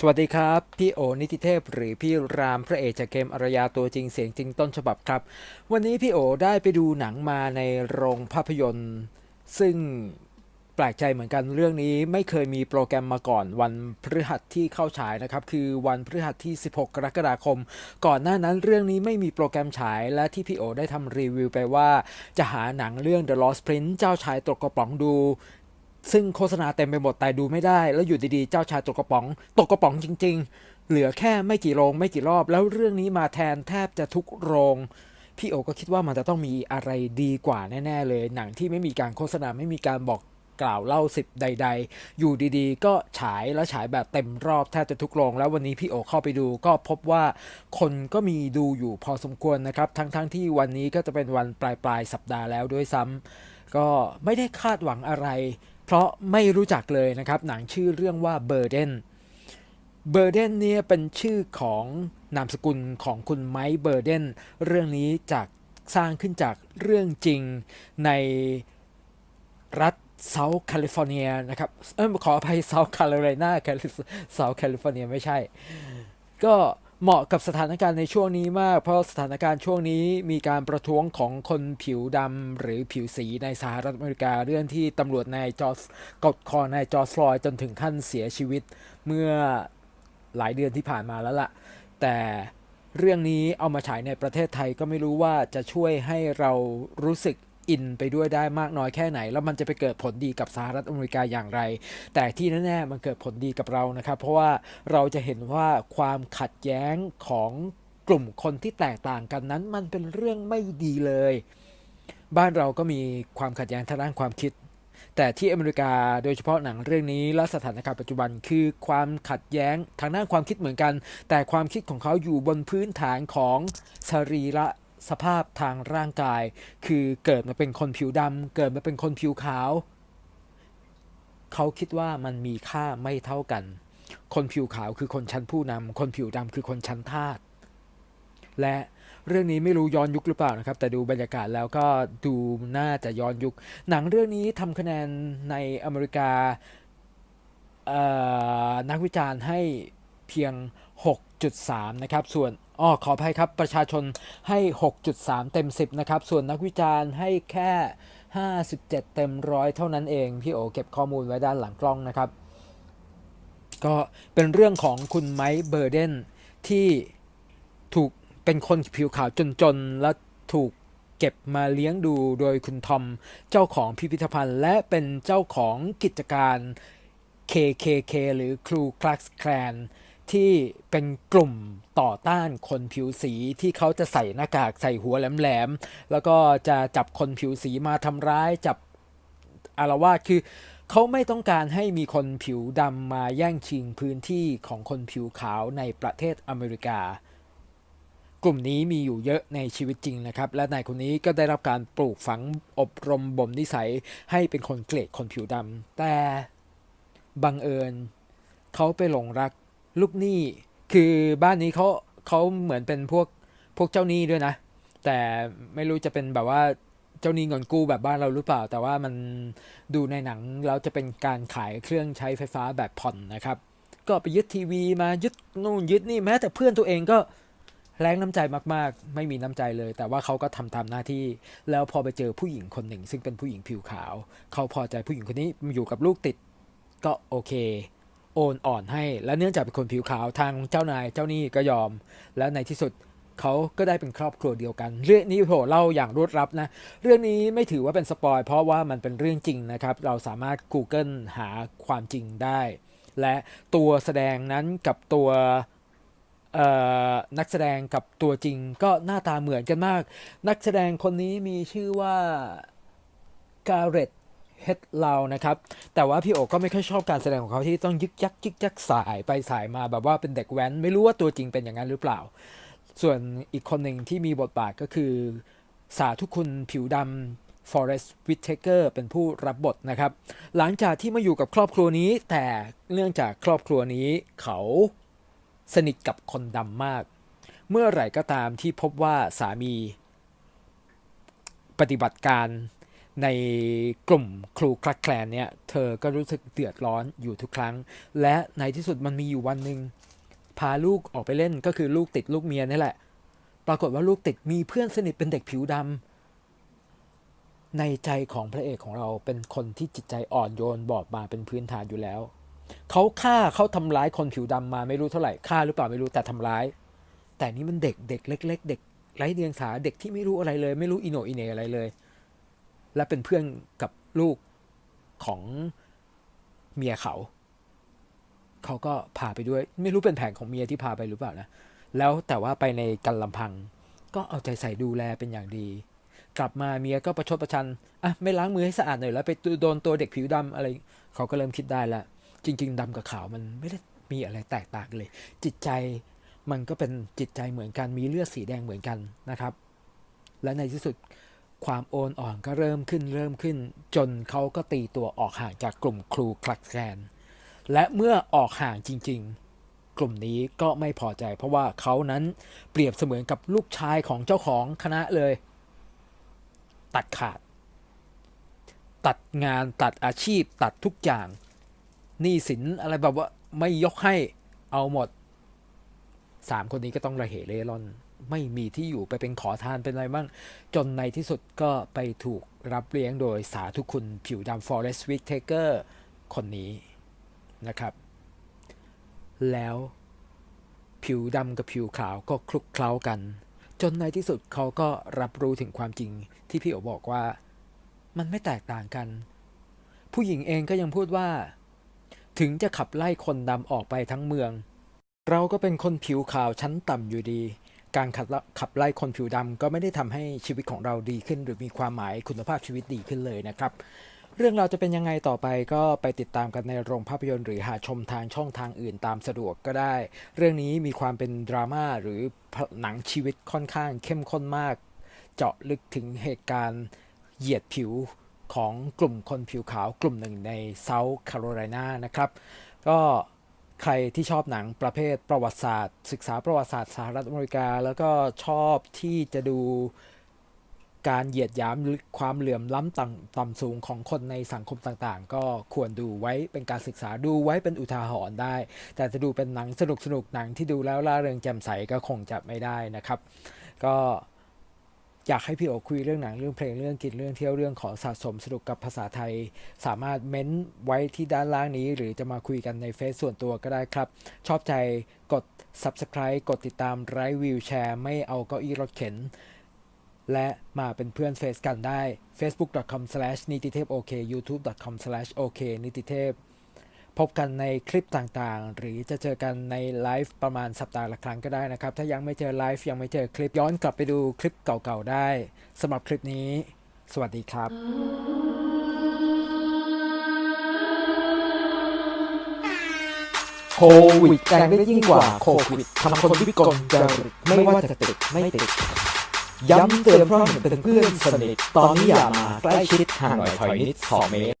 สวัสดีครับ พี่โอนิติเทพ หรือพี่รามพระเอกจากเกมอารยาตัวจริงเสียงจริงต้นฉบับครับ วันนี้พี่โอได้ไปดูหนังมาในโรงภาพยนตร์ ซึ่งแปลกใจเหมือนกันเรื่องนี้ไม่เคยมีโปรแกรมมาก่อนวันพฤหัสที่เข้าฉายนะครับ คือวันพฤหัสที่ 16 กรกฎาคม ก่อนหน้านั้นเรื่องนี้ไม่มีโปรแกรมฉายและที่พี่โอได้ทำรีวิวไปว่า จะหาหนังเรื่อง The Lost Prince เจ้าชายตกกระป๋องดู ซึ่งโฆษณาเต็มไปหมดแต่ดูไม่ได้ แล้วอยู่ดีๆ เจ้าชายตกกระป๋อง ตกกระป๋องจริง ๆ เหลือแค่ไม่กี่โรงไม่กี่รอบ แล้วเรื่องนี้มาแทนแทบจะทุกโรง พี่โอก็คิดว่ามันจะต้องมีอะไรดีกว่าแน่ ๆ เลย หนังที่ไม่มีการโฆษณาไม่มีการบอกกล่าวเล่าสิบใด ๆ อยู่ดีๆ ก็ฉายแล้วฉายแบบเต็มรอบแทบจะทุกโรงแล้ววันนี้พี่โอเข้าไปดูก็พบว่าคนก็มีดูอยู่พอสมควรนะครับ ทั้งๆที่วันนี้ก็จะเป็นวันปลายปลายๆสัปดาห์แล้วด้วยซ้ำก็ไม่ได้คาดหวังอะไร เพราะไม่รู้จักเลยนะครับหนังชื่อเรื่องว่า Burden Burden เนี่ยเป็นชื่อของนามสกุลของคุณไมค์เบอร์เดนเรื่องนี้จากสร้างขึ้นจากเรื่องจริงในรัฐเซาท์แคลิฟอร์เนียนะครับเออขออภัยเซาท์แคโรไลนาเซาท์แคลิฟอร์เนียไม่ใช่ ก็ เหมาะกับสถานการณ์ในช่วงนี้มาก เพราะสถานการณ์ช่วงนี้มีการประท้วงของคนผิวดำหรือผิวสีในสหรัฐอเมริกาเรื่องที่ตำรวจนายจอร์จกดคอนายจอร์จฟลอยจนถึงขั้นเสียชีวิตเมื่อหลายเดือนที่ผ่านมาแล้วล่ะ แต่เรื่องนี้เอามาฉายในประเทศไทยก็ไม่รู้ว่าจะช่วยให้เรารู้สึก อินไปด้วยได้มากน้อยแค่ไหน แล้วมันจะไปเกิดผลดีกับสหรัฐอเมริกาอย่างไร แต่ที่แน่ๆมันเกิดผลดีกับเรานะครับ เพราะว่าเราจะเห็นว่าความขัดแย้งของกลุ่มคนที่แตกต่างกันนั้น มันเป็นเรื่องไม่ดีเลย บ้านเราก็มีความขัดแย้งทางด้านความคิด แต่ที่อเมริกาโดยเฉพาะหนังเรื่องนี้และสถานการณ์ปัจจุบันคือความขัดแย้งทางด้านความคิดเหมือนกัน แต่ความคิดของเขาอยู่บนพื้นฐานของสรีระ สภาพทางร่างกาย คือเกิดมาเป็นคนผิวดำเกิดมาเป็นคนผิวขาว เขาคิดว่ามันมีค่าไม่เท่ากัน คนผิวขาวคือคนชั้นผู้นำคนผิวดำคือคนชั้นทาสและเรื่องนี้ไม่รู้ย้อนยุคหรือเปล่านะครับ แต่ดูบรรยากาศแล้วก็ดูน่าจะย้อนยุค หนังเรื่องนี้ทำคะแนนในอเมริกานักวิจารณ์ให้เพียง 6.3 นะครับ ส่วน อ้อขออภัยครับประชาชนให้ 6.3 เต็ม 10 นะครับ ส่วนนักวิจารณ์ให้แค่ 57 เต็มร้อยเท่านั้นเอง พี่โอเก็บข้อมูลไว้ด้านหลังกล้องนะครับ ก็เป็นเรื่องของคุณไมค์เบอร์เดนที่ถูกเป็นคนผิวขาวจนๆ และถูกเก็บมาเลี้ยงดูโดยคุณทอม เจ้าของพิพิธภัณฑ์ และเป็นเจ้าของกิจการ KKK หรือ Ku Klux Klan ที่เป็นกลุ่มต่อต้านคนผิวสีที่เขาจะใส่หน้ากากใส่หัวแหลมๆ แล้วก็จะจับคนผิวสีมาทำร้ายจับอารวาสคือเขาไม่ต้องการให้มีคนผิวดำมาแย่งชิงพื้นที่ของคนผิวขาวในประเทศอเมริกา กลุ่มนี้มีอยู่เยอะในชีวิตจริงนะครับ และนายคนนี้ก็ได้รับการปลูกฝังอบรมบ่มนิสัยให้เป็นคนเกลียดคนผิวดำแต่บังเอิญเขาไปหลงรัก ลูกหนี้คือบ้านนี้เขาเขาเหมือนเป็นพวกพวกเจ้าหนี้ด้วยนะ แต่ไม่รู้จะเป็นแบบว่าเจ้าหนี้เงินกู้แบบบ้านเราหรือเปล่า แต่ว่ามันดูในหนังแล้วจะเป็นการขายเครื่องใช้ไฟฟ้าแบบผ่อนนะครับ ก็ไปยึดทีวีมายึดนู่นยึดนี่แม้แต่เพื่อนตัวเองก็แรงน้ำใจมากๆ ไม่มีน้ำใจเลย แต่ว่าเขาก็ทำตามหน้าที่ แล้วพอไปเจอผู้หญิงคนหนึ่ง ซึ่งเป็นผู้หญิงผิวขาว เขาพอใจผู้หญิงคนนี้อยู่กับลูกติด ก็โอเค โอนอ่อนให้ และเนื่องจากเป็นคนผิวขาวทางเจ้านายเจ้านี้ก็ยอม แล้วในที่สุดเขาก็ได้เป็นครอบครัวเดียวกัน เรื่องนี้โหเล่าอย่างรวดรับนะ เรื่องนี้ไม่ถือว่าเป็นสปอยเพราะว่ามันเป็นเรื่องจริงนะครับ เราสามารถ Google หาความจริงได้ และตัวแสดงนั้นกับตัวนักแสดงกับตัวจริงก็หน้าตาเหมือนกันมาก นักแสดงคนนี้มีชื่อว่าการเรต เฮดเลาวนะครับ แต่ว่าพี่โอก็ไม่ค่อยชอบการแสดงของเขาที่ต้องยึกยักยึกยักสายไปสายมาแบบว่าเป็นเด็กแว้น ไม่รู้ว่าตัวจริงเป็นอย่างนั้นหรือเปล่า ส่วนอีกคนหนึ่งที่มีบทบาทก็คือ สาธุคุณผิวดำ Forest Whitaker เป็นผู้รับบทนะครับ หลังจากที่มาอยู่กับครอบครัวนี้ แต่เนื่องจากครอบครัวนี้เขาสนิทกับคนดำมาก เมื่อไหร่ก็ตามที่พบว่าสามีปฏิบัติการ ในกลุ่มครูคลักแคลนเนี่ยเธอก็รู้สึกเดือดร้อนอยู่ทุกครั้ง และในที่สุดมันมีอยู่วันหนึ่งพาลูกออกไปเล่นก็คือลูกติดลูกเมียนี่แหละ ปรากฏว่าลูกติดมีเพื่อนสนิทเป็นเด็กผิวดำในใจของพระเอกของเราเป็นคนที่จิตใจอ่อนโยนบอบบางเป็นพื้นฐานอยู่แล้ว เขาฆ่าเขาทำร้ายคนผิวดำมาไม่รู้เท่าไหร่ฆ่าหรือเปล่าไม่รู้แต่ทำร้าย แต่นี่มันเด็กเด็กเล็ก ๆ เด็กไร้เดียงสาเด็กที่ไม่รู้อะไรเลย ไม่รู้อิโนอิเนอะไรเลย และเป็นเพื่อนกับลูกของเมียเขา เขาก็พาไปด้วย ไม่รู้เป็นแผนของเมียที่พาไปหรือเปล่านะ แล้วแต่ว่าไปในกันลำพัง ก็เอาใจใส่ดูแลเป็นอย่างดี กลับมาเมียก็ประชดประชันอะไม่ล้างมือให้สะอาดหน่อยแล้วไปโดนตัวเด็กผิวดำอะไร เขาก็เริ่มคิดได้ล้วจริง ๆดำกับขาวมันไม่ได้มีอะไรแตกต่างเลย จิตใจมันก็เป็นจิตใจเหมือนกันมีเลือดสีแดงเหมือนกันนะครับ และในที่สุด ความโอนอ่อนก็เริ่มขึ้นเริ่มขึ้น จนเขาก็ตีตัวออกห่างจากกลุ่มครูคลักแกนและเมื่อออกห่างจริง ๆ กลุ่มนี้ก็ไม่พอใจ เพราะว่าเขานั้นเปรียบเสมือนกับลูกชายของเจ้าของคณะเลย ตัดขาด ตัดงานตัดอาชีพตัดทุกอย่างหนี้สินอะไรแบบว่าไม่ยกให้เอาหมดสามคนนี้ก็ต้องระเหเร่ร่อน ไม่มีที่อยู่ไปเป็นขอทานเป็นอะไรบ้าง จนในที่สุดก็ไปถูกรับเลี้ยงโดยสาธุคุณผิวดำ Forest Whitaker คนนี้นะครับ แล้วผิวดำกับผิวขาวก็คลุกเคล้ากัน จนในที่สุดเขาก็รับรู้ถึงความจริงที่พี่โอบอกว่ามันไม่แตกต่างกัน ผู้หญิงเองก็ยังพูดว่า ถึงจะขับไล่คนดำออกไปทั้งเมือง เราก็เป็นคนผิวขาวชั้นต่ำอยู่ดี การขับขับไล่คนผิวดำก็ไม่ได้ทำให้ชีวิตของเราดีขึ้น หรือมีความหมายคุณภาพชีวิตดีขึ้นเลยนะครับ เรื่องเราจะเป็นยังไงต่อไปก็ไปติดตามกันในโรงภาพยนตร์หรือหาชมทางช่องทางอื่นตามสะดวกก็ได้ เรื่องนี้มีความเป็นดราม่าหรือหนังชีวิตค่อนข้างเข้มข้นมาก เจาะลึกถึงเหตุการณ์เหยียดผิวของกลุ่มคนผิวขาวกลุ่มหนึ่งในเซาท์แคโรไลนานะครับ ก็ ใครที่ชอบหนังประเภทประวัติศาสตร์ ศึกษาประวัติศาสตร์สหรัฐอเมริกา แล้วก็ชอบที่จะดูการเหยียดหยามความเหลื่อมล้ำต่ำต่ำสูงของคนในสังคมต่างๆ ก็ควรดูไว้เป็นการศึกษาดูไว้เป็นอุทาหรณ์ได้ แต่จะดูเป็นหนังสนุกสนุกๆหนังที่ดูแล้วล่าเริงแจ่มใสก็คงจะไม่ได้นะครับ ก็ อยากให้พี่โอคุยเรื่องหนังเรื่องเพลงเรื่องกินเรื่องเที่ยวเรื่องของสะสมสนุกกับภาษาไทย สามารถเม้นไว้ที่ด้านล่างนี้ หรือจะมาคุยกันในเฟซส่วนตัวก็ได้ครับ ชอบใจกด subscribe กดติดตามไลฟ์วิวแชร์ไม่เอาเก้าอี้รถเข็น และมาเป็นเพื่อนเฟซกันได้ facebook.com slash นิติเทพโอเค youtube.com slash โอเคนิติเทพ พบกันในคลิปต่างๆ หรือจะเจอกันในไลฟ์ประมาณสัปดาห์ละครั้งก็ได้นะครับ ถ้ายังไม่เจอไลฟ์ยังไม่เจอคลิปย้อนกลับไปดูคลิปเก่าๆได้สำหรับคลิปนี้ สวัสดีครับโควิดแรงได้ยิ่งกว่าโควิดทำคนวิกลจริตไม่ว่าจะติดไม่ติด ย้ำเตือนเพราะเห็นเป็นเพื่อนสนิท ตอนนี้อย่ามาใกล้ชิดห่างหน่อยถอยนิดสองเมตร